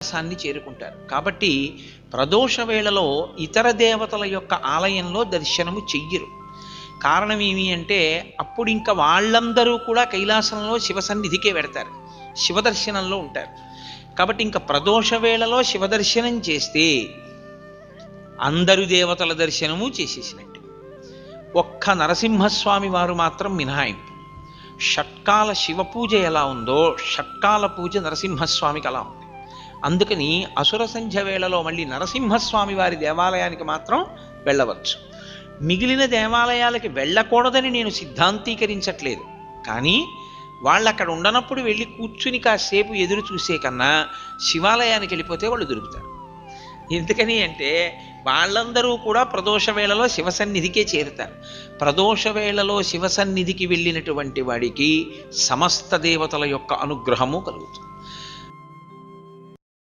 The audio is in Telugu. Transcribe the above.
కైలాసాన్ని చేరుకుంటారు. కాబట్టి ప్రదోష వేళలో ఇతర దేవతల యొక్క ఆలయంలో దర్శనము చెయ్యరు. కారణం ఏమి అంటే అప్పుడు ఇంకా వాళ్ళందరూ కూడా కైలాసంలో శివ సన్నిధికే వెడతారు. శివదర్శనంలో ఉంటారు. కాబట్టి ఇంకా ప్రదోష వేళలో శివదర్శనం చేస్తే అందరు దేవతల దర్శనము చేసేసినట్టు. ఒక్క నరసింహస్వామి వారు మాత్రం మినహాయింపు. షట్కాల శివ పూజ ఎలా ఉందో షట్కాల పూజ నరసింహస్వామికి అలా ఉంది. అందుకని అసుర సంధ్య వేళలో మళ్ళీ నరసింహస్వామి వారి దేవాలయానికి మాత్రం వెళ్ళవచ్చు. మిగిలిన దేవాలయాలకి వెళ్ళకూడదని నేను సిద్ధాంతీకరించట్లేదు. కానీ వాళ్ళు అక్కడ ఉండనప్పుడు వెళ్ళి కూర్చుని కాసేపు ఎదురు చూసే కన్నా శివాలయానికి వెళ్ళిపోతే వాళ్ళు దొరుకుతారు. ఎందుకని అంటే వాళ్ళందరూ కూడా ప్రదోష వేళలో శివసన్నిధికే చేరుతారు. ప్రదోష వేళలో శివసన్నిధికి వెళ్ళినటువంటి వాడికి సమస్త దేవతల యొక్క అనుగ్రహము కలుగుతుంది.